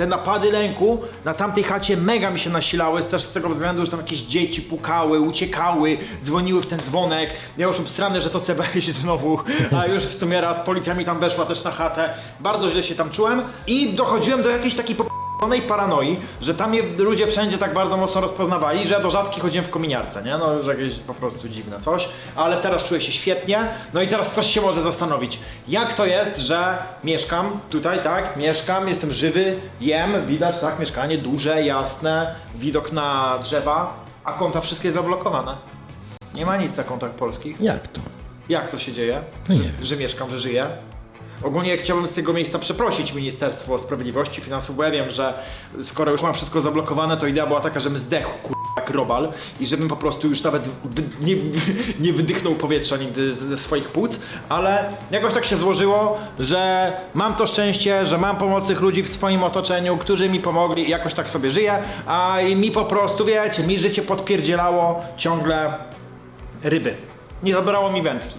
Te napady lęku na tamtej chacie mega mi się nasilały, też z tego względu, że tam jakieś dzieci pukały, uciekały, dzwoniły w ten dzwonek. Ja już obstrany, że to CBS znowu, a już w sumie raz policja mi tam weszła też na chatę. Bardzo źle się tam czułem i dochodziłem do jakiejś takiej p***onej paranoi, że tam mnie ludzie wszędzie tak bardzo mocno rozpoznawali, że ja do żabki chodziłem w kominiarce, nie? No już jakieś po prostu dziwne coś, ale teraz czuję się świetnie. No i teraz ktoś się może zastanowić, jak to jest, że mieszkam tutaj, tak? Mieszkam, jestem żywy, jem, widać, tak? Mieszkanie duże, jasne, widok na drzewa, a konta wszystkie zablokowane. Nie ma nic na kontach polskich. Jak to? Jak to się dzieje? No że, nie wiem. że mieszkam, że żyję? Ogólnie chciałbym z tego miejsca przeprosić Ministerstwo Sprawiedliwości Finansów, bo ja wiem, że skoro już mam wszystko zablokowane, to idea była taka, żebym zdechł kur... jak robal i żebym po prostu już nawet wy... nie, nie wydychnął powietrza nigdy z- ze swoich płuc, ale jakoś tak się złożyło, że mam to szczęście, że mam pomocnych ludzi w swoim otoczeniu, którzy mi pomogli i jakoś tak sobie żyję, a mi po prostu, wiecie, mi życie podpierdzielało ciągle ryby. Nie zabrało mi wędki.